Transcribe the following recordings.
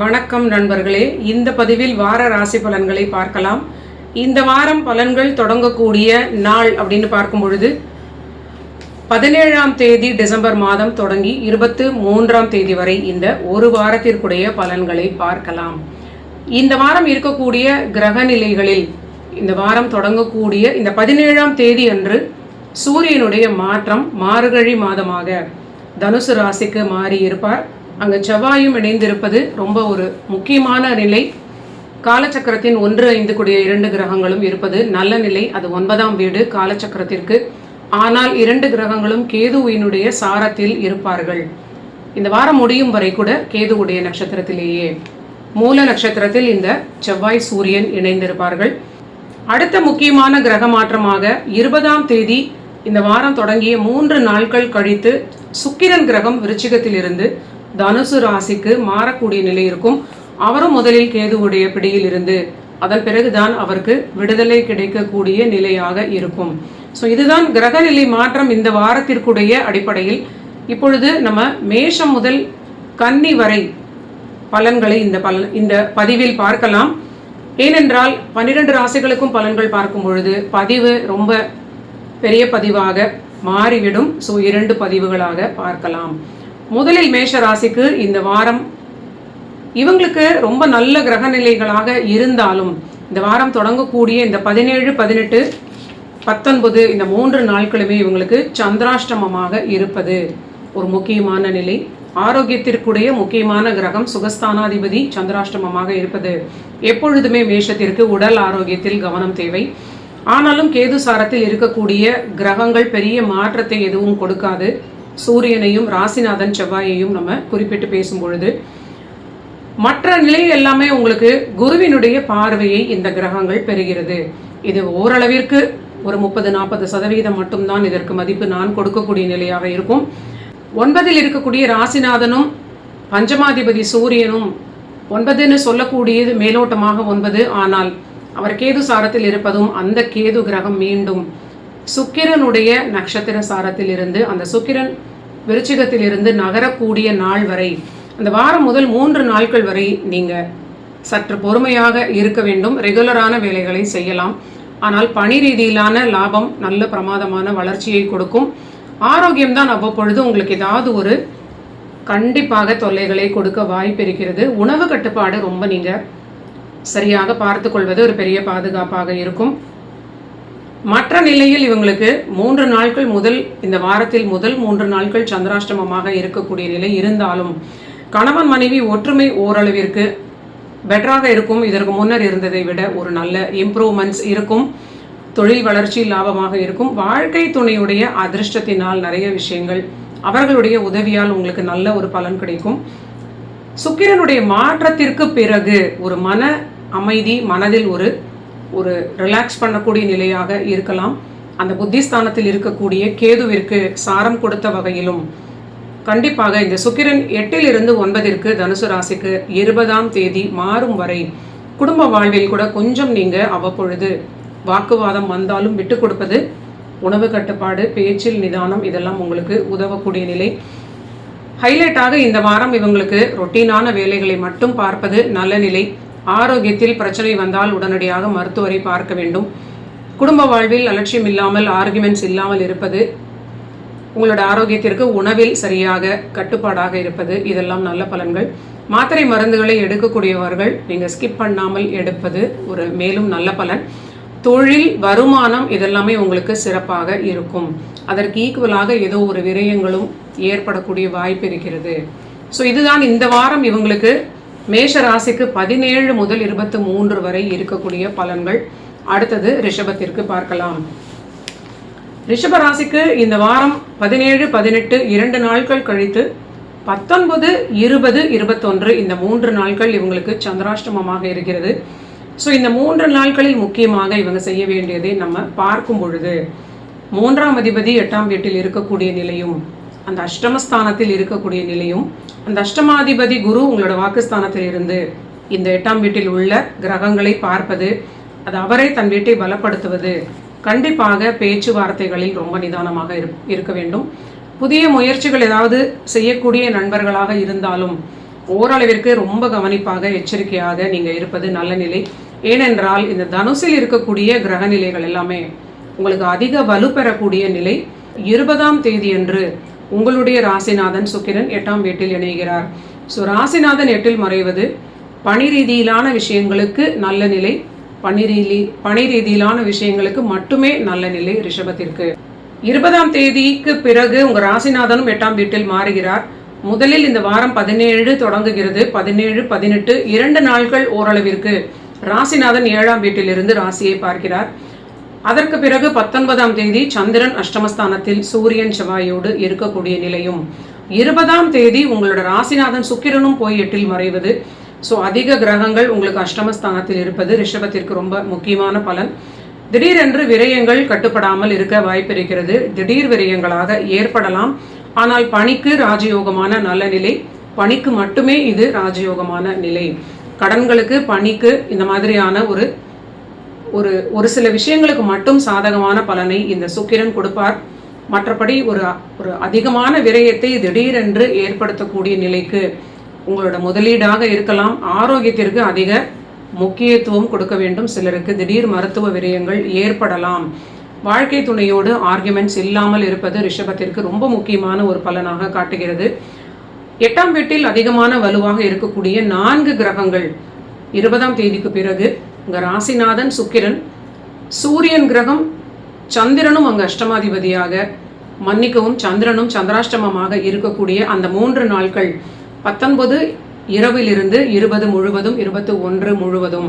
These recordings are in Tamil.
வணக்கம் நண்பர்களே. இந்த பதிவில் வார ராசி பலன்களை பார்க்கலாம். இந்த வாரம் பலன்கள் தொடங்கக்கூடிய நாள் அப்படின்னு பார்க்கும் பொழுது பதினேழாம் தேதி டிசம்பர் மாதம் தொடங்கி இருபத்து மூன்றாம் தேதி வரை இந்த ஒரு வாரத்திற்குடைய பலன்களை பார்க்கலாம். இந்த வாரம் இருக்கக்கூடிய கிரக நிலைகளில் இந்த வாரம் தொடங்கக்கூடிய இந்த பதினேழாம் தேதி அன்று சூரியனுடைய மாற்றம் மார்கழி மாதமாக தனுசு ராசிக்கு மாறி இருப்பார். அங்கு செவ்வாயும் இணைந்திருப்பது ரொம்ப ஒரு முக்கியமான நிலை. காலச்சக்கரத்தின் ஒன்று ஐந்து கூடிய இரண்டு கிரகங்களும் இருப்பது நல்ல நிலை. அது ஒன்பதாம் வீடு காலச்சக்கரத்திற்கு. ஆனால் இரண்டு கிரகங்களும் கேதுவினுடைய சாரத்தில் இருப்பார்கள். இந்த வாரம் முடியும் வரை கூட கேதுவுடைய நட்சத்திரத்திலேயே. மூல நட்சத்திரத்தில் இந்த செவ்வாய் சூரியன் இணைந்திருப்பார்கள். அடுத்த முக்கியமான கிரக மாற்றமாக இருபதாம் தேதி இந்த வாரம் தொடங்கிய மூன்று நாட்கள் கழித்து சுக்கிரன் கிரகம் விருச்சிகத்திலிருந்து தனுசு ராசிக்கு மாறக்கூடிய நிலை இருக்கும். அவரும் முதலில் கேதுவுடைய பிடியில் இருந்து அதன் பிறகுதான் அவருக்கு விடுதலை கிடைக்கக்கூடிய நிலையாக இருக்கும். ஸோ இதுதான் கிரகநிலை மாற்றம் இந்த வாரத்திற்குடைய அடிப்படையில். இப்பொழுது நம்ம மேஷம் முதல் கன்னி வரை பலன்களை இந்த பலன் இந்த பதிவில் பார்க்கலாம். ஏனென்றால் பன்னிரண்டு ராசிகளுக்கும் பலன்கள் பார்க்கும் பொழுது பதிவு ரொம்ப பெரிய பதிவாக மாறிவிடும். ஸோ இரண்டு பதிவுகளாக பார்க்கலாம். முதலில் மேஷ ராசிக்கு இந்த வாரம் இவங்களுக்கு ரொம்ப நல்ல கிரக நிலைகளாக இருந்தாலும் இந்த வாரம் தொடங்கக்கூடிய இந்த பதினேழு பதினெட்டு பத்தொன்பது இந்த மூன்று நாட்களுமே இவங்களுக்கு சந்திராஷ்டமமாக இருப்பது ஒரு முக்கியமான நிலை. ஆரோக்கியத்திற்குடைய முக்கியமான கிரகம் சுகஸ்தானாதிபதி சந்திராஷ்டமமாக இருப்பது. எப்பொழுதுமே மேஷத்திற்கு உடல் ஆரோக்கியத்தில் கவனம் தேவை. ஆனாலும் கேது சாரத்தில் இருக்கக்கூடிய கிரகங்கள் பெரிய மாற்றத்தை எதுவும் கொடுக்காது. சூரியனையும் ராசிநாதன் செவ்வாயையும் நம்ம குறிப்பிட்டு பேசும் பொழுது மற்ற நிலை எல்லாமே உங்களுக்கு குருவினுடைய பார்வையை இந்த கிரகங்கள் பெறுகிறது. இது ஓரளவிற்கு ஒரு முப்பது நாற்பது சதவீதம் மட்டும்தான். இதற்கு மதிப்பு நான் கொடுக்கக்கூடிய நிலையாக இருக்கும். ஒன்பதில் இருக்கக்கூடிய ராசிநாதனும் பஞ்சமாதிபதி சூரியனும் ஒன்பதுன்னு சொல்லக்கூடியது மேலோட்டமாக ஒன்பது. ஆனால் அவர் கேது சாரத்தில் இருப்பதும் அந்த கேது கிரகம் மீண்டும் சுக்கிரனுடைய நட்சத்திர சாரத்திலிருந்து அந்த சுக்கிரன் விருச்சிகத்திலிருந்து நகரக்கூடிய நாள் வரை அந்த வாரம் முதல் மூன்று நாட்கள் வரை நீங்கள் சற்று பொறுமையாக இருக்க வேண்டும். ரெகுலரான வேலைகளை செய்யலாம். ஆனால் பணி ரீதியிலான லாபம் நல்ல பிரமாதமான வளர்ச்சியை கொடுக்கும். ஆரோக்கியம்தான் அவ்வப்பொழுது உங்களுக்கு ஏதாவது ஒரு கண்டிப்பாக தொல்லைகளை கொடுக்க வாய்ப்பு இருக்கிறது. உணவு கட்டுப்பாடு ரொம்ப நீங்கள் சரியாக பார்த்து கொள்வது ஒரு பெரிய பாதுகாப்பாக இருக்கும். மற்ற நிலையில் இவங்களுக்கு மூன்று நாட்கள் முதல் இந்த வாரத்தில் முதல் மூன்று நாட்கள் சந்திராஷ்டமமாக இருக்கக்கூடிய நிலை இருந்தாலும் கணவன் மனைவி ஒற்றுமை ஓரளவிற்கு பெட்டராக இருக்கும். இதற்கு முன்னர் இருந்ததை விட ஒரு நல்ல இம்ப்ரூவ்மெண்ட்ஸ் இருக்கும். தொழில் வளர்ச்சி லாபமாக இருக்கும். வாழ்க்கை துணையுடைய அதிர்ஷ்டத்தினால் நிறைய விஷயங்கள் அவர்களுடைய உதவியால் உங்களுக்கு நல்ல ஒரு பலன் கிடைக்கும். சுக்கிரனுடைய மாற்றத்திற்கு பிறகு ஒரு மன அமைதி மனதில் ஒரு ஒரு ரிலாக்ஸ் பண்ணக்கூடிய நிலையாக இருக்கலாம். அந்த புத்திஸ்தானத்தில் இருக்கக்கூடிய கேதுவிற்கு சாரம் கொடுத்த வகையிலும் கண்டிப்பாக இந்த சுக்கிரன் எட்டிலிருந்து ஒன்பதிற்கு தனுசு ராசிக்கு இருபதாம் தேதி மாறும் வரை குடும்ப வாழ்வில் கூட கொஞ்சம் நீங்கள் அவ்வப்பொழுது வாக்குவாதம் வந்தாலும் விட்டு கொடுப்பது உணவு கட்டுப்பாடு பேச்சில் நிதானம் இதெல்லாம் உங்களுக்கு உதவக்கூடிய நிலை. ஹைலைட்டாக இந்த வாரம் இவங்களுக்கு ரொட்டீனான வேலைகளை மட்டும் பார்ப்பது நல்ல நிலை. ஆரோக்கியத்தில் பிரச்சனை வந்தால் உடனடியாக மருத்துவரை பார்க்க வேண்டும். குடும்ப வாழ்வில் அலட்சியம் இல்லாமல் ஆர்குமெண்ட்ஸ் இல்லாமல் இருப்பது உங்களோட ஆரோக்கியத்திற்கு உணவில் சரியாக கட்டுப்பாடாக இருப்பது இதெல்லாம் நல்ல பலன்கள். மாத்திரை மருந்துகளை எடுக்கக்கூடியவர்கள் நீங்கள் ஸ்கிப் பண்ணாமல் எடுப்பது ஒரு மேலும் நல்ல பலன். தொழில் வருமானம் இதெல்லாமே உங்களுக்கு சிறப்பாக இருக்கும். அதற்கு ஈக்குவலாக ஏதோ ஒரு விரயங்களும் ஏற்படக்கூடிய வாய்ப்பு இருக்கிறது. ஸோ இதுதான் இந்த வாரம் இவங்களுக்கு மேஷ ராசிக்கு பதினேழு முதல் இருபத்தி மூன்று வரை இருக்கக்கூடிய பலன்கள் அடுத்தது ரிஷபத்திற்கு பார்க்கலாம். ரிஷப ராசிக்கு இந்த வாரம் பதினேழு பதினெட்டு இரண்டு நாட்கள் கழித்து பத்தொன்பது இருபது இருபத்தொன்று இந்த மூன்று நாட்கள் இவங்களுக்கு சந்திராஷ்டமமாக இருக்கிறது. ஸோ இந்த மூன்று நாட்களில் முக்கியமாக இவங்க செய்ய வேண்டியதை நம்ம பார்க்கும் பொழுது மூன்றாம் அதிபதி எட்டாம் வீட்டில் இருக்கக்கூடிய நிலையும் அந்த அஷ்டமஸ்தானத்தில் இருக்கக்கூடிய நிலையும் அந்த அஷ்டமாதிபதி குரு உங்களோட வாக்குஸ்தானத்தில் இருந்து இந்த எட்டாம் வீட்டில் உள்ள கிரகங்களை பார்ப்பது அது அவரை தன் வீட்டை பலப்படுத்துவது கண்டிப்பாக பேச்சுவார்த்தைகளில் ரொம்ப நிதானமாக இருக்க வேண்டும். புதிய முயற்சிகள் ஏதாவது செய்யக்கூடிய நண்பர்களாக இருந்தாலும் ஓரளவிற்கு ரொம்ப கவனிப்பாக எச்சரிக்கையாக நீங்கள் இருப்பது நல்ல நிலை. ஏனென்றால் இந்த தனுசில் இருக்கக்கூடிய கிரக நிலைகள் எல்லாமே உங்களுக்கு அதிக வலு பெறக்கூடிய நிலை. இருபதாம் தேதியன்று உங்களுடைய ராசிநாதன் சுக்கிரன் எட்டாம் வீட்டில் இணைகிறார். ஸோ ராசிநாதன் எட்டில் மறைவது பணி ரீதியிலான விஷயங்களுக்கு நல்ல நிலை பணி ரீதி பணி ரீதியிலான விஷயங்களுக்கு மட்டுமே நல்ல நிலை ரிஷபத்திற்கு. இருபதாம் தேதிக்கு பிறகு உங்க ராசிநாதனும் எட்டாம் வீட்டில் மாறுகிறார். முதலில் இந்த வாரம் பதினேழு தொடங்குகிறது. பதினேழு பதினெட்டு இரண்டு நாட்கள் ஓரளவிற்கு ராசிநாதன் ஏழாம் வீட்டிலிருந்து ராசியை பார்க்கிறார். அதற்கு பிறகு பத்தொன்பதாம் தேதி சந்திரன் அஷ்டமஸ்தானத்தில் சூரியன் செவ்வாயோடு இருக்கக்கூடிய நிலையும். இருபதாம் தேதி உங்களோட ராசிநாதன் சுக்கிரனும் போய் எட்டில் மறைவது. ஸோ அதிக கிரகங்கள் உங்களுக்கு அஷ்டமஸ்தானத்தில் இருப்பது ரிஷபத்திற்கு ரொம்ப முக்கியமான பலன். திடீரென்று விரயங்கள் கட்டுப்படாமல் இருக்க வாய்ப்பு இருக்கிறது. திடீர் விரயங்களாக ஏற்படலாம். ஆனால் பணிக்கு ராஜயோகமான நல்ல நிலை. பணிக்கு மட்டுமே இது ராஜயோகமான நிலை. கடன்களுக்கு பணிக்கு இந்த மாதிரியான ஒரு ஒரு ஒரு சில விஷயங்களுக்கு மட்டும் சாதகமான பலனை இந்த சுக்கிரன் கொடுப்பார். மற்றபடி ஒரு ஒரு அதிகமான விரயத்தை திடீரென்று ஏற்படுத்தக்கூடிய நிலைக்கு உங்களோட முதலீடாக இருக்கலாம். ஆரோக்கியத்திற்கு அதிக முக்கியத்துவம் கொடுக்க வேண்டும். சிலருக்கு திடீர் மருத்துவ விரயங்கள் ஏற்படலாம். வாழ்க்கை துணையோடு ஆர்குமெண்ட்ஸ் இல்லாமல் இருப்பது ரிஷபத்திற்கு ரொம்ப முக்கியமான ஒரு பலனாக காட்டுகிறது. எட்டாம் வீட்டில் அதிகமான வலுவாக இருக்கக்கூடிய நான்கு கிரகங்கள் இருபதாம் தேதிக்கு பிறகு இங்கே ராசிநாதன் சுக்கிரன். சூரியன் கிரகம் சந்திரனும் அங்கே அஷ்டமாதிபதியாக மன்னிக்கவும் சந்திரனும் சந்திராஷ்டமமாக இருக்கக்கூடிய அந்த மூன்று நாட்கள் பத்தொன்பது இரவிலிருந்து இருபது முழுவதும் இருபத்தி ஒன்று முழுவதும்.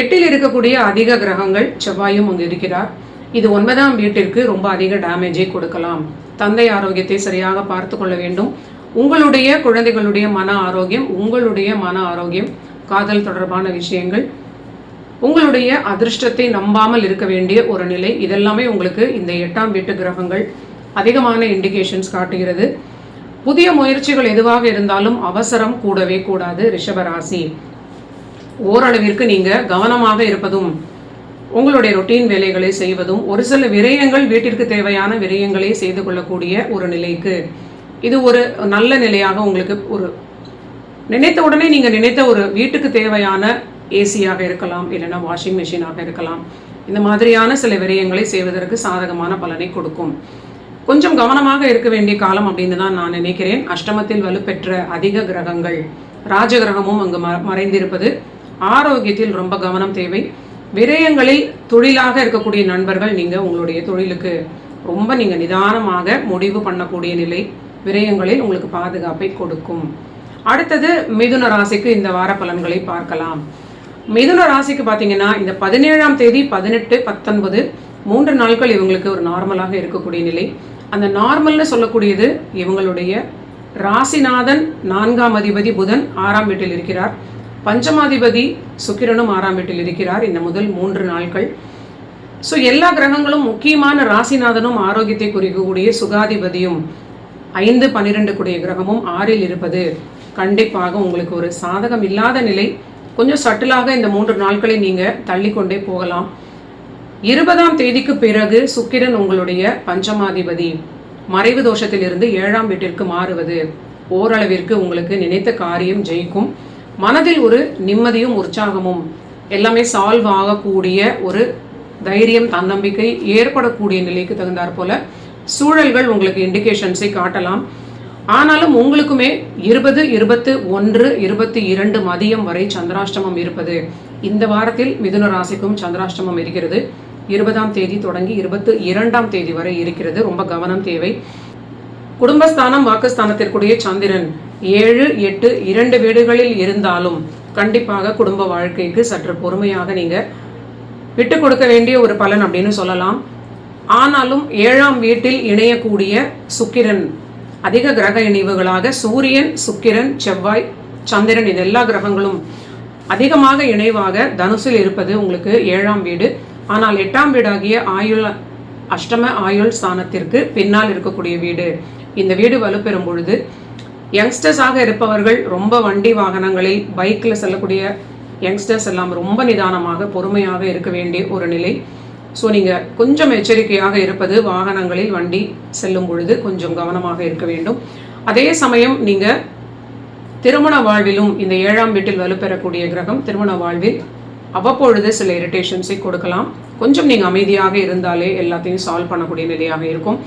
எட்டில் இருக்கக்கூடிய அதிக கிரகங்கள் செவ்வாயும் அங்கு இருக்கிறார். இது ஒன்பதாம் வீட்டிற்கு ரொம்ப அதிக டேமேஜை கொடுக்கலாம். தந்தை ஆரோக்கியத்தை சரியாக பார்த்து கொள்ள வேண்டும். உங்களுடைய குழந்தைகளுடைய மன ஆரோக்கியம் உங்களுடைய மன ஆரோக்கியம் காதல் தொடர்பான விஷயங்கள் உங்களுடைய அதிர்ஷ்டத்தை நம்பாமல் இருக்க வேண்டிய ஒரு நிலை. இதெல்லாமே உங்களுக்கு இந்த எட்டாம் வீட்டு கிரகங்கள் அதிகமான இண்டிகேஷன்ஸ் காட்டுகிறது. புதிய முயற்சிகள் எதுவாக இருந்தாலும் அவசரம் கூடவே கூடாது ரிஷபராசி ஓரளவிற்கு நீங்க கவனமாக இருப்பதும் உங்களுடைய ரொட்டீன் வேலைகளை செய்வதும் ஒரு சில விரயங்கள் வீட்டிற்கு தேவையான விரயங்களை செய்து கொள்ளக்கூடிய ஒரு நிலைக்கு. இது ஒரு நல்ல நிலையாக உங்களுக்கு ஒரு நினைத்த உடனே நீங்க நினைத்த ஒரு வீட்டுக்கு தேவையான ஏசியாக இருக்கலாம் இல்லைன்னா வாஷிங் மிஷினாக இருக்கலாம். இந்த மாதிரியான சில விரயங்களை செய்வதற்கு சாதகமான பலனை கொடுக்கும். கொஞ்சம் கவனமாக இருக்க வேண்டிய காலம் அப்படின்னு தான் நான் நினைக்கிறேன். அஷ்டமத்தில் வலுப்பெற்ற அதிக கிரகங்கள் ராஜகிரகமும் அங்கு ம மறைந்திருப்பது ஆரோக்கியத்தில் ரொம்ப கவனம் தேவை. விரயங்களில் தொழிலாக இருக்கக்கூடிய நண்பர்கள் நீங்கள் உங்களுடைய தொழிலுக்கு ரொம்ப நீங்கள் நிதானமாக முடிவு பண்ணக்கூடிய நிலை விரயங்களில் உங்களுக்கு பாதுகாப்பை கொடுக்கும். அடுத்தது மிதுன ராசிக்கு இந்த வார பலன்களை பார்க்கலாம். மிதுன ராசிக்கு பார்த்தீங்கன்னா இந்த பதினேழாம் தேதி பதினெட்டு பத்தொன்பது மூன்று நாட்கள் இவங்களுக்கு ஒரு நார்மலாக இருக்கக்கூடிய நிலை. அந்த நார்மல்னு சொல்லக்கூடியது இவங்களுடைய ராசிநாதன் நான்காம் அதிபதி புதன் ஆறாம் வீட்டில் இருக்கிறார். பஞ்சமாதிபதி சுக்கிரனும் ஆறாம் வீட்டில் இருக்கிறார். இந்த முதல் மூன்று நாட்கள். ஸோ எல்லா கிரகங்களும் முக்கியமான ராசிநாதனும் ஆரோக்கியத்தை குறிக்கக்கூடிய சுகாதிபதியும் ஐந்து பன்னிரெண்டு கூடிய கிரகமும் ஆறில் இருப்பது கண்டிப்பாக உங்களுக்கு ஒரு சாதகம் இல்லாத நிலை. கொஞ்சம் சட்டிலாக இந்த மூன்று நாட்களை நீங்கள் தள்ளிக்கொண்டே போகலாம். இருபதாம் தேதிக்கு பிறகு சுக்கிரன் உங்களுடைய பஞ்சமாதிபதி. மறைவு தோஷத்திலிருந்து ஏழாம் வீட்டிற்கு மாறுவது. ஓரளவிற்கு உங்களுக்கு நினைத்த காரியம் ஜெயிக்கும். மனதில் ஒரு நிம்மதியும் உற்சாகமும். எல்லாமே சால்வ் ஆகக்கூடிய ஒரு தைரியம் தன்னம்பிக்கை ஏற்படக்கூடிய நிலைக்கு தகுந்தாற் போல சூழல்கள் உங்களுக்கு இண்டிகேஷன்ஸை காட்டலாம். ஆனாலும் உங்களுக்குமே இருபது இருபத்து ஒன்று இருபத்தி இரண்டு மதியம் வரை சந்திராஷ்டமம் இருப்பது. இந்த வாரத்தில் மிதுன ராசிக்கும் சந்திராஷ்டமம் இருக்கிறது. இருபதாம் தேதி தொடங்கி இருபத்து இரண்டாம் தேதி வரை இருக்கிறது. ரொம்ப கவனம் தேவை. குடும்பஸ்தானம் வாக்குஸ்தானத்திற்குரிய சந்திரன். ஏழு எட்டு இரண்டு வீடுகளில் இருந்தாலும் கண்டிப்பாக குடும்ப வாழ்க்கைக்கு சற்று பொறுமையாக நீங்கள் விட்டு கொடுக்க வேண்டிய ஒரு பலன் அப்படின்னு சொல்லலாம். ஆனாலும் ஏழாம் வீட்டில் இணையக்கூடிய சுக்கிரன் அதிக கிரக இணைவுகளாக சூரியன் சுக்கிரன் செவ்வாய் சந்திரன் இது எல்லா கிரகங்களும் அதிகமாக இணைவாக தனுசில் இருப்பது உங்களுக்கு ஏழாம் வீடு. ஆனால் எட்டாம் வீடாகிய ஆயுள் அஷ்டம ஆயுள் ஸ்தானத்திற்கு பின்னால் இருக்கக்கூடிய வீடு. இந்த வீடு வலுப்பெறும் பொழுது யங்ஸ்டர்ஸாக இருப்பவர்கள் ரொம்ப வண்டி வாகனங்களில் பைக்கில் செல்லக்கூடிய யங்ஸ்டர்ஸ் எல்லாம் ரொம்ப நிதானமாக பொறுமையாக இருக்க வேண்டிய ஒரு நிலை. ஸோ நீங்கள் கொஞ்சம் எச்சரிக்கையாக இருப்பது வாகனங்களில் வண்டி செல்லும் பொழுது கொஞ்சம் கவனமாக இருக்க வேண்டும். அதே சமயம் நீங்கள் திருமண வாழ்விலும் இந்த ஏழாம் வீட்டில் வலுப்பெறக்கூடிய கிரகம் திருமண வாழ்வில் அவ்வப்பொழுது சில இரிட்டேஷன்ஸை கொடுக்கலாம். கொஞ்சம் நீங்கள் அமைதியாக இருந்தாலே எல்லாத்தையும் சால்வ் பண்ணக்கூடிய நிலையாக இருக்கும்.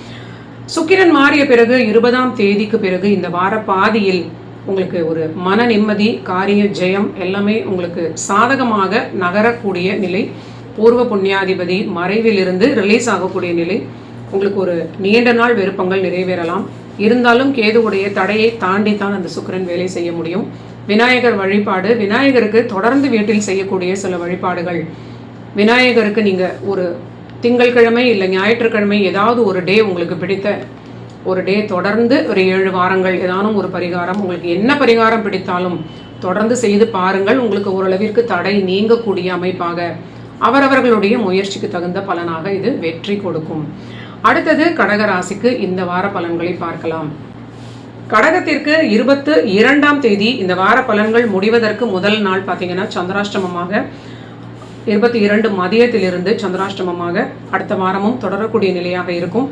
சுக்கிரன் மாறிய பிறகு இருபதாம் தேதிக்கு பிறகு இந்த வார பாதியில் உங்களுக்கு ஒரு மன நிம்மதி காரிய ஜெயம் எல்லாமே உங்களுக்கு சாதகமாக நகரக்கூடிய நிலை. பூர்வ புண்ணியாதிபதி மறைவிலிருந்து ரிலீஸ் ஆகக்கூடிய நிலை உங்களுக்கு ஒரு நீண்ட நாள் விருப்பங்கள் நிறைவேறலாம். இருந்தாலும் கேதுவுடைய தடையை தாண்டி தான் அந்த சுக்கரன் வேலை செய்ய முடியும். விநாயகர் வழிபாடு விநாயகருக்கு தொடர்ந்து வீட்டில் செய்யக்கூடிய சில வழிபாடுகள். விநாயகருக்கு நீங்கள் ஒரு திங்கட்கிழமை இல்லை ஞாயிற்றுக்கிழமை ஏதாவது ஒரு டே உங்களுக்கு பிடித்த ஒரு டே தொடர்ந்து ஒரு ஏழு வாரங்கள் ஏதானும் ஒரு பரிகாரம் உங்களுக்கு என்ன பரிகாரம் பிடித்தாலும் தொடர்ந்து செய்து பாருங்கள். உங்களுக்கு ஓரளவிற்கு தடை நீங்கக்கூடிய அமைப்பாக அவரவர்களுடைய முயற்சிக்கு தகுந்த பலனாக இது வெற்றி கொடுக்கும். அடுத்தது கடகராசிக்கு இந்த வார பலன்களை பார்க்கலாம். கடகத்திற்கு இருபத்து இரண்டாம் தேதி இந்த வார பலன்கள் முடிவதற்கு முதல் நாள் பார்த்தீங்கன்னா சந்திராஷ்டமமாக இருபத்தி இரண்டு மதியத்திலிருந்து சந்திராஷ்டமமாக அடுத்த வாரமும் தொடரக்கூடிய நிலையாக இருக்கும்.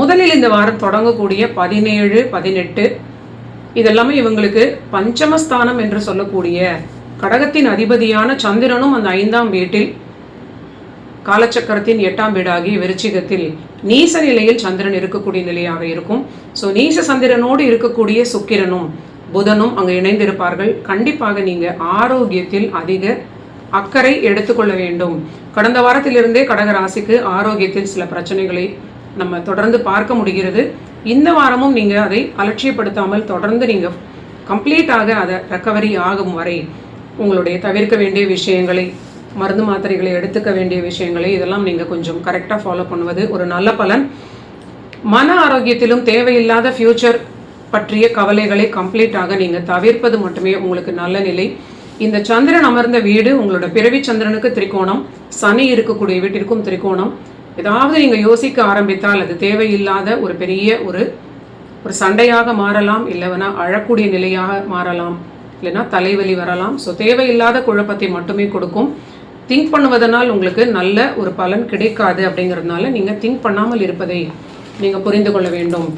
முதலில் இந்த வாரம் தொடங்கக்கூடிய பதினேழு பதினெட்டு இதெல்லாமே இவங்களுக்கு பஞ்சமஸ்தானம் என்று சொல்லக்கூடிய கடகத்தின் அதிபதியான சந்திரனும் அந்த ஐந்தாம் வீட்டில் காலச்சக்கரத்தின் எட்டாம் வீடாகி விருச்சிகத்தில் நீச நிலையில் சந்திரன் இருக்கக்கூடிய நிலையாக இருக்கும். ஸோ நீச சந்திரனோடு இருக்கக்கூடிய சுக்கிரனும் புதனும் அங்கே இணைந்திருப்பார்கள். கண்டிப்பாக நீங்கள் ஆரோக்கியத்தில் அதிக அக்கறை எடுத்துக்கொள்ள வேண்டும். கடந்த வாரத்திலிருந்தே கடகராசிக்கு ஆரோக்கியத்தில் சில பிரச்சனைகளை நம்ம தொடர்ந்து பார்க்க முடிகிறது. இந்த வாரமும் நீங்கள் அதை அலட்சியப்படுத்தாமல் தொடர்ந்து நீங்கள் கம்ப்ளீட்டாக அதை ரெக்கவரி ஆகும் வரை உங்களுடைய தவிர்க்க வேண்டிய விஷயங்களை மருந்து மாத்திரைகளை எடுத்துக்க வேண்டிய விஷயங்களை இதெல்லாம் நீங்கள் கொஞ்சம் கரெக்டாக ஃபாலோ பண்ணுவது ஒரு நல்ல பலன். மன ஆரோக்கியத்திலும் தேவையில்லாத ஃபியூச்சர் பற்றிய கவலைகளை கம்ப்ளீட்டாக நீங்கள் தவிர்ப்பது மட்டுமே உங்களுக்கு நல்ல நிலை. இந்த சந்திரன் அமர்ந்த வீடு உங்களோட பிறவி சந்திரனுக்கு திரிகோணம் சனி இருக்கக்கூடிய வீட்டிற்கும் திரிகோணம். ஏதாவது நீங்கள் யோசிக்க ஆரம்பித்தால் அது தேவையில்லாத ஒரு பெரிய ஒரு ஒரு சண்டையாக மாறலாம் இல்லைனா அழக்கூடிய நிலையாக மாறலாம் இல்லைன்னா தலைவலி வரலாம். ஸோ தேவையில்லாத குழப்பத்தை மட்டுமே கொடுக்கும். திங்க் பண்ணுவதனால் உங்களுக்கு நல்ல ஒரு பலன் கிடைக்காது அப்படிங்கிறதுனால நீங்கள் திங்க் பண்ணாமல் இருப்பதை நீங்கள் புரிந்து கொள்ள வேண்டும்.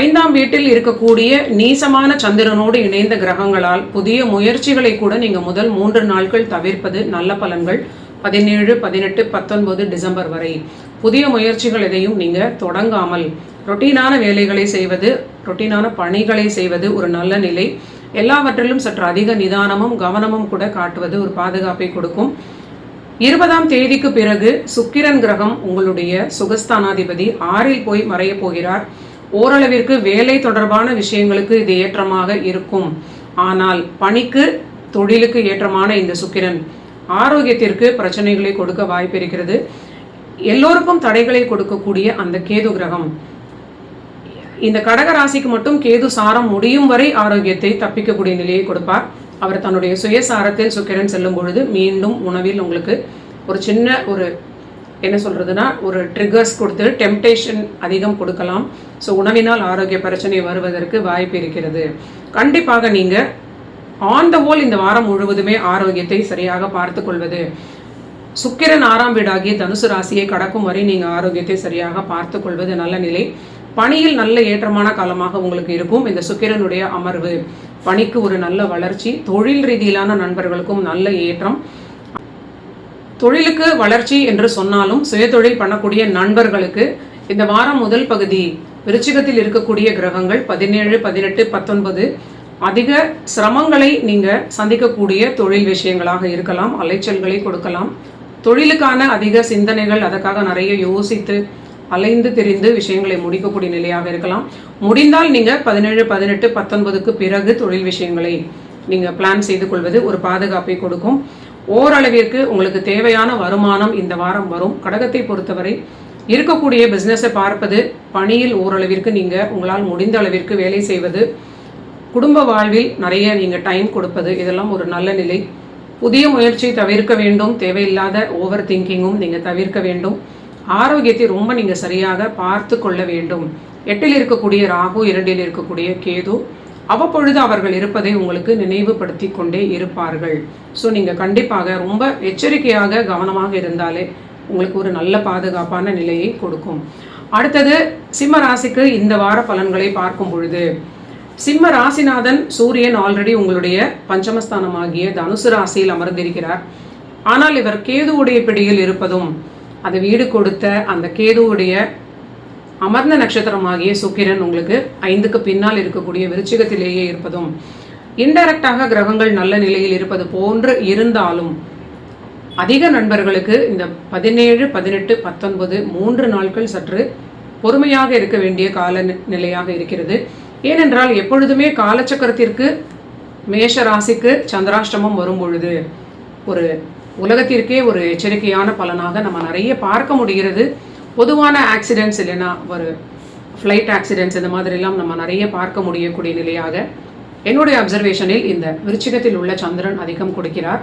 ஐந்தாம் வீட்டில் இருக்கக்கூடிய நீசமான சந்திரனோடு இணைந்த கிரகங்களால் புதிய முயற்சிகளை கூட நீங்கள் முதல் மூன்று நாட்கள் தவிர்ப்பது நல்ல பலன்கள். பதினேழு பதினெட்டு பத்தொன்பது டிசம்பர் வரை புதிய முயற்சிகள் எதையும் நீங்கள் தொடங்காமல் ரொட்டீனான வேலைகளை செய்வது ரொட்டீனான பணிகளை செய்வது ஒரு நல்ல நிலை. எல்லாவற்றிலும் சற்று அதிக நிதானமும் கவனமும் கூட காட்டுவது ஒரு பாதுகாப்பை கொடுக்கும். இருபதாம் தேதிக்கு பிறகு சுக்கிரன் கிரகம் உங்களுடைய சுகஸ்தானாதிபதி ஆறில் போய் மறைய போகிறார். ஓரளவிற்கு வேலை தொடர்பான விஷயங்களுக்கு இது ஏற்றமாக இருக்கும். ஆனால் பணிக்கு தொழிலுக்கு ஏற்றமான இந்த சுக்கிரன் ஆரோக்கியத்திற்கு பிரச்சனைகளை கொடுக்க வாய்ப்பிருக்கிறது எல்லோருக்கும் தடைகளை கொடுக்கக்கூடிய அந்த கேது கிரகம் இந்த கடக ராசிக்கு மட்டும் கேது சாரம் முடியும் வரை ஆரோக்கியத்தை தப்பிக்கக்கூடிய நிலையை கொடுப்பார். அவர் தன்னுடைய சுயசாரத்தில் சுக்கிரன் செல்லும் பொழுது மீண்டும் உணவில் உங்களுக்கு ஒரு சின்ன ஒரு என்ன சொல்கிறதுன்னா ஒரு ட்ரிகர்ஸ் கொடுத்து டெம்டேஷன் அதிகம் கொடுக்கலாம். ஸோ உணவினால் ஆரோக்கிய பிரச்சனை வருவதற்கு வாய்ப்பு இருக்கிறது. கண்டிப்பாக நீங்கள் ஆன் த ஹோல் இந்த வாரம் முழுவதுமே ஆரோக்கியத்தை சரியாக பார்த்து கொள்வது. சுக்கிரன் ஆறாம் வீடாகிய தனுசு ராசியை கடக்கும் வரை நீங்கள் ஆரோக்கியத்தை சரியாக பார்த்து கொள்வது நல்ல நிலை. பணியில் நல்ல ஏற்றமான காலமாக உங்களுக்கு இருக்கும். இந்த சுக்கிரனுடைய அமர்வு பணிக்கு ஒரு நல்ல வளர்ச்சி தொழில் ரீதியிலான நண்பர்களுக்கும் நல்ல ஏற்றம். தொழிலுக்கு வளர்ச்சி என்று சொன்னாலும் சுயதொழில் பண்ணக்கூடிய நண்பர்களுக்கு இந்த வாரம் முதல் பகுதி விருச்சிகத்தில் இருக்கக்கூடிய கிரகங்கள் பதினேழு பதினெட்டு பத்தொன்பது அதிக சிரமங்களை நீங்கள் சந்திக்கக்கூடிய தொழில் விஷயங்களாக இருக்கலாம். அலைச்சல்களை கொடுக்கலாம். தொழிலுக்கான அதிக சிந்தனைகள் அதற்காக நிறைய யோசித்து அலைந்து தெரிந்து விஷயங்களை முடிக்கக்கூடிய நிலையாக இருக்கலாம். முடிந்தால் நீங்கள் பதினேழு பதினெட்டு பத்தொன்பதுக்கு பிறகு தொழில் விஷயங்களை நீங்கள் பிளான் செய்து கொள்வது ஒரு பாதுகாப்பை கொடுக்கும். ஓரளவிற்கு உங்களுக்கு தேவையான வருமானம் இந்த வாரம் வரும். கடகத்தை பொறுத்தவரை இருக்கக்கூடிய பிஸ்னஸை பார்ப்பது பணியில் ஓரளவிற்கு நீங்கள் உங்களால் முடிந்த அளவிற்கு வேலை செய்வது குடும்ப வாழ்வில் நிறைய நீங்கள் டைம் கொடுப்பது இதெல்லாம் ஒரு நல்ல நிலை. புதிய முயற்சி தவிர்க்க வேண்டும். தேவையில்லாத ஓவர் திங்கிங்கும் நீங்கள் தவிர்க்க வேண்டும். ஆரோக்கியத்தை ரொம்ப நீங்கள் சரியாக பார்த்து கொள்ள வேண்டும். எட்டில் இருக்கக்கூடிய ராகு இரண்டில் இருக்கக்கூடிய கேது அவ்வப்பொழுது அவர்கள் இருப்பதை உங்களுக்கு நினைவுபடுத்தி கொண்டே இருப்பார்கள். ஸோ நீங்கள் கண்டிப்பாக ரொம்ப எச்சரிக்கையாக கவனமாக இருந்தாலே உங்களுக்கு ஒரு நல்ல பாதுகாப்பான நிலையை கொடுக்கும். அடுத்தது சிம்ம ராசிக்கு இந்த வார பலன்களை பார்க்கும் பொழுது சிம்ம ராசிநாதன் சூரியன் ஆல்ரெடி உங்களுடைய பஞ்சமஸ்தானமாகிய தனுசு ராசியில் அமர்ந்திருக்கிறார். ஆனால் இவர் கேதுவுடைய பிடியில் இருப்பதும் அது வீடு கொடுத்த அந்த கேதுவுடைய அமர்ந்த நட்சத்திரமாகிய சுக்கிரன் உங்களுக்கு ஐந்துக்கு பின்னால் இருக்கக்கூடிய விருச்சிகத்திலேயே இருப்பதும் இன்டைரக்டாக கிரகங்கள் நல்ல நிலையில் இருப்பது போன்று இருந்தாலும் அதிக நண்பர்களுக்கு இந்த பதினேழு பதினெட்டு பத்தொன்பது மூன்று நாட்கள் சற்று பொறுமையாக இருக்க வேண்டிய கால நி- நிலையாக இருக்கிறது. ஏனென்றால் எப்பொழுதுமே காலச்சக்கரத்திற்கு மேஷ ராசிக்கு சந்திராஷ்டமம் வரும் பொழுது ஒரு உலகத்திற்கே ஒரு எச்சரிக்கையான பலனாக நம்ம நிறைய பார்க்க முடிகிறது. பொதுவான ஆக்சிடென்ட்ஸ் இல்லைன்னா ஒரு ஃப்ளைட் ஆக்சிடென்ட்ஸ் இந்த மாதிரிலாம் நம்ம நிறைய பார்க்க முடியக்கூடிய நிலையாக என்னுடைய அப்சர்வேஷனில் இந்த விருச்சிகத்தில் உள்ள சந்திரன் அதிகம் கொடுக்கிறார்.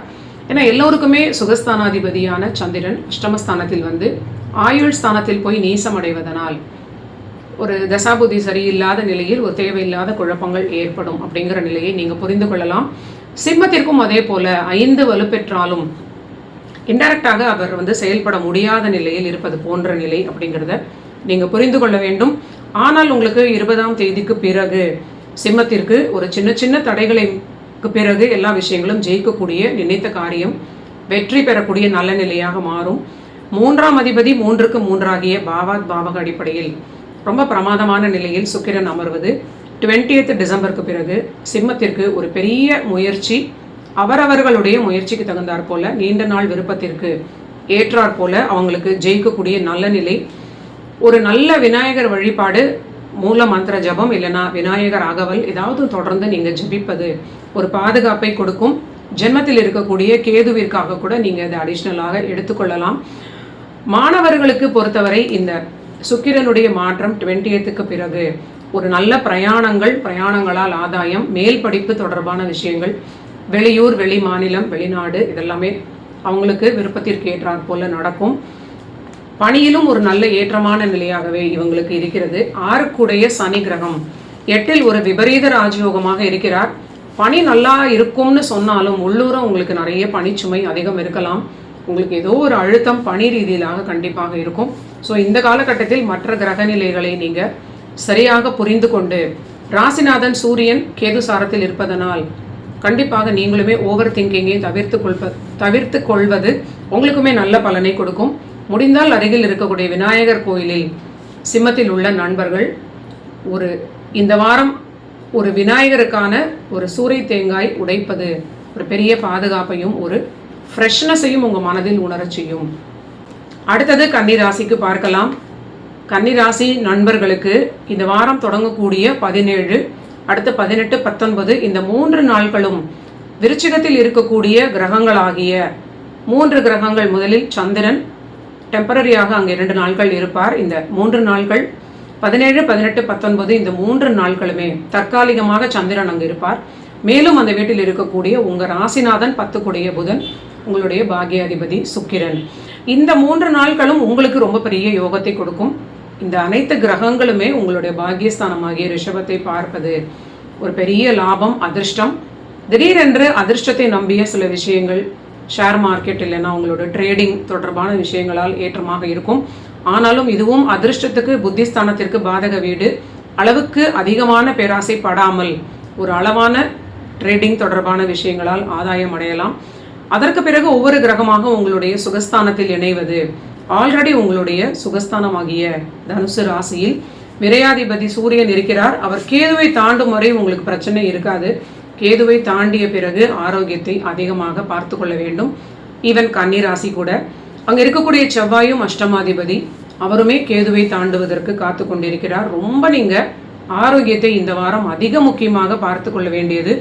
ஏன்னா எல்லோருக்குமே சுகஸ்தானாதிபதியான சந்திரன் அஷ்டமஸ்தானத்தில் வந்து ஆயுள் ஸ்தானத்தில் போய் நீசமடைவதனால் ஒரு தசாபுதி சரியில்லாத நிலையில் ஒரு தேவையில்லாத குழப்பங்கள் ஏற்படும் அப்படிங்கிற நிலையை நீங்கள் புரிந்து கொள்ளலாம். சிம்மத்திற்கும் அதே போல ஐந்து வலுப்பெற்றாலும் இன்டைரக்டாக அவர் வந்து செயல்பட முடியாத நிலையில் இருப்பது போன்ற நிலை அப்படிங்கிறத நீங்கள் புரிந்து கொள்ள வேண்டும். ஆனால் உங்களுக்கு இருபதாம் தேதிக்கு பிறகு சிம்மத்திற்கு ஒரு சின்ன சின்ன தடைகளுக்கு பிறகு எல்லா விஷயங்களும் ஜெயிக்கக்கூடிய நினைத்த காரியம் வெற்றி பெறக்கூடிய நல்ல நிலையாக மாறும். மூன்றாம் அதிபதி மூன்றுக்கு மூன்றாகிய பாவாத் பாவக அடிப்படையில் ரொம்ப பிரமாதமான நிலையில் சுக்கிரன் அமர்வது. 20th டிசம்பருக்கு பிறகு சிம்மத்திற்கு ஒரு பெரிய முயற்சி அவரவர்களுடைய முயற்சிக்கு தகுந்தாற் போல நீண்ட நாள் விருப்பத்திற்கு ஏற்றாற் போல அவங்களுக்கு ஜெயிக்கக்கூடிய நல்ல நிலை. ஒரு நல்ல விநாயகர் வழிபாடு மூல மந்திர ஜபம் இல்லைன்னா விநாயகர் அகவல் ஏதாவது தொடர்ந்து நீங்கள் ஜபிப்பது ஒரு பாதுகாப்பை கொடுக்கும். ஜென்மத்தில் இருக்கக்கூடிய கேதுவிற்காக கூட நீங்கள் இதை அடிஷ்னலாக எடுத்துக்கொள்ளலாம். மாணவர்களுக்கு பொறுத்தவரை இந்த சுக்கிரனுடைய மாற்றம் 20th பிறகு ஒரு நல்ல பிரயாணங்கள் பிரயாணங்களால் ஆதாயம் மேல் படிப்பு தொடர்பான விஷயங்கள் வெளியூர் வெளி மாநிலம் வெளிநாடு இதெல்லாமே அவங்களுக்கு விருப்பத்திற்கு ஏற்றாற் போல நடக்கும். பணியிலும் ஒரு நல்ல ஏற்றமான நிலையாகவே இவங்களுக்கு இருக்கிறது. ஆறுக்குடைய சனி கிரகம் எட்டில் ஒரு விபரீத ராஜயோகமாக இருக்கிறார். பணி நல்லா இருக்கும்னு சொன்னாலும் உள்ளூர உங்களுக்கு நிறைய பணிச்சுமை அதிகம் இருக்கலாம். உங்களுக்கு ஏதோ ஒரு அழுத்தம் பணி ரீதியிலாக கண்டிப்பாக இருக்கும். ஸோ இந்த காலகட்டத்தில் மற்ற கிரக நிலைகளை நீங்கள் சரியாக புரிந்து கொண்டு ராசிநாதன் சூரியன் கேது சாரத்தில் இருப்பதனால் கண்டிப்பாக நீங்களுமே ஓவர் திங்கிங்கை தவிர்த்து கொள்வது தவிர்த்து கொள்வது உங்களுக்குமே நல்ல பலனை கொடுக்கும். முடிந்தால் அருகில் இருக்கக்கூடிய விநாயகர் கோயிலில் சிம்மத்தில் உள்ள நண்பர்கள் ஒரு இந்த வாரம் ஒரு விநாயகருக்கான ஒரு சூறை தேங்காய் உடைப்பது ஒரு பெரிய பாதுகாப்பையும் ஒரு ஃப்ரெஷ்னஸையும் உங்கள் மனதில் உணரச் செய்யும். அடுத்தது கன்னி ராசிக்கு பார்க்கலாம். கன்னி ராசி நண்பர்களுக்கு இந்த வாரம் தொடங்கக்கூடிய பதினேழு அடுத்து பதினெட்டு பத்தொன்பது இந்த மூன்று நாட்களும் விருச்சிகத்தில் இருக்கக்கூடிய கிரகங்களாகிய மூன்று கிரகங்கள் முதலில் சந்திரன் டெம்பரரியாக அங்கே இரண்டு நாட்கள் இருப்பார். இந்த மூன்று நாட்கள் பதினேழு பதினெட்டு பத்தொன்பது இந்த மூன்று நாட்களுமே தற்காலிகமாக சந்திரன் அங்கு இருப்பார். மேலும் அந்த வீட்டில் இருக்கக்கூடிய உங்கள் ராசிநாதன் பத்துக்குடைய புதன் உங்களுடைய பாகியாதிபதி சுக்கிரன். இந்த மூன்று நாட்களும் உங்களுக்கு ரொம்ப பெரிய யோகத்தை கொடுக்கும். இந்த அனைத்து கிரகங்களுமே உங்களுடைய பாக்கியஸ்தானமாகிய ரிஷபத்தை பார்ப்பது ஒரு பெரிய லாபம் அதிர்ஷ்டம். திடீரென்று அதிர்ஷ்டத்தை நம்பிய சில விஷயங்கள் ஷேர் மார்க்கெட் இல்லைன்னா உங்களோட ட்ரேடிங் தொடர்பான விஷயங்களால் ஏற்றமாக இருக்கும். ஆனாலும் இதுவும் அதிர்ஷ்டத்துக்கு புத்திஸ்தானத்திற்கு பாதக வீடு. அளவுக்கு அதிகமான பேராசை படாமல் ஒரு அளவான ட்ரேடிங் தொடர்பான விஷயங்களால் ஆதாயம் அடையலாம். அதற்கு பிறகு ஒவ்வொரு கிரகமாக உங்களுடைய சுகஸ்தானத்தில் இணைவது ஆல்ரெடி உங்களுடைய சுகஸ்தானமாகிய தனுசு ராசியில் விரையாதிபதி சூரியன் இருக்கிறார். அவர் கேதுவை தாண்டும் வரை உங்களுக்கு பிரச்சனை இருக்காது. கேதுவை தாண்டிய பிறகு ஆரோக்கியத்தை அதிகமாக பார்த்து கொள்ள வேண்டும். ஈவன் கன்னி ராசி கூட. அங்கே இருக்கக்கூடிய செவ்வாயும் அஷ்டமாதிபதி அவருமே கேதுவை தாண்டுவதற்கு காத்து கொண்டிருக்கிறார். ரொம்ப நீங்கள் ஆரோக்கியத்தை இந்த வாரம் அதிக முக்கியமாக பார்த்து கொள்ள வேண்டியது.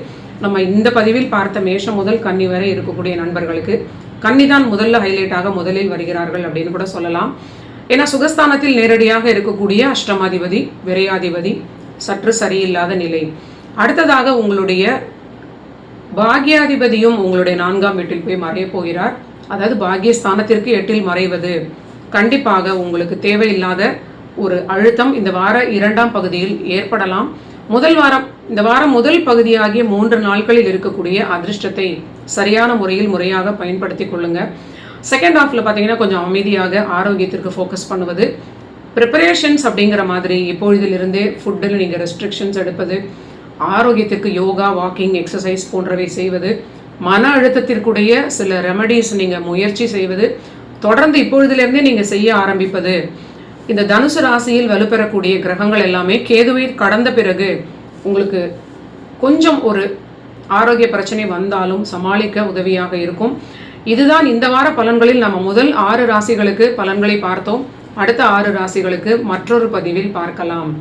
நம்ம இந்த பதிவில் பார்த்த மேஷம் முதல் கன்னி வரை இருக்கக்கூடிய நண்பர்களுக்கு கன்னிதான் முதல்ல ஹைலைட்டாக முதலில் வருகிறார்கள் அப்படின்னு கூட சொல்லலாம். ஏன்னா சுகஸ்தானத்தில் நேரடியாக இருக்கக்கூடிய அஷ்டமாதிபதி விரையாதிபதி சற்று சரியில்லாத நிலை. அடுத்ததாக உங்களுடைய பாக்யாதிபதியும் உங்களுடைய நான்காம் வீட்டில் போய் மறைய போகிறார். அதாவது பாக்யஸ்தானத்திற்கு எட்டில் மறைவது. கண்டிப்பாக உங்களுக்கு தேவையில்லாத ஒரு அழுத்தம் இந்த வார இரண்டாம் பகுதியில் ஏற்படலாம். முதல் வாரம் இந்த வாரம் முதல் பகுதியாகிய மூன்று நாட்களில் இருக்கக்கூடிய அதிர்ஷ்டத்தை சரியான முறையில் முறையாக பயன்படுத்தி கொள்ளுங்க. செகண்ட் ஹாஃபில் பார்த்தீங்கன்னா கொஞ்சம் அமைதியாக ஆரோக்கியத்திற்கு ஃபோக்கஸ் பண்ணுவது. ப்ரிப்பரேஷன்ஸ் அப்படிங்கிற மாதிரி இப்பொழுதிலிருந்தே ஃபுட்டில் நீங்கள் ரெஸ்ட்ரிக்ஷன்ஸ் எடுப்பது. ஆரோக்கியத்திற்கு யோகா வாக்கிங் எக்ஸசைஸ் போன்றவை செய்வது. மன அழுத்தத்திற்குடைய சில ரெமடிஸ் நீங்கள் முயற்சி செய்வது. தொடர்ந்து இப்பொழுதுலேருந்தே நீங்கள் செய்ய ஆரம்பிப்பது. இந்த தனுசு ராசியில் வலுப்பெறக்கூடிய கிரகங்கள் எல்லாமே கேதுவை கடந்த பிறகு உங்களுக்கு கொஞ்சம் ஒரு ஆரோக்கிய பிரச்சனை வந்தாலும் சமாளிக்க உதவியாக இருக்கும். இதுதான் இந்த வார பலன்களில் நம்ம முதல் ஆறு ராசிகளுக்கு பலன்களை பார்த்தோம். அடுத்த ஆறு ராசிகளுக்கு மற்றொரு பதிவில் பார்க்கலாம்.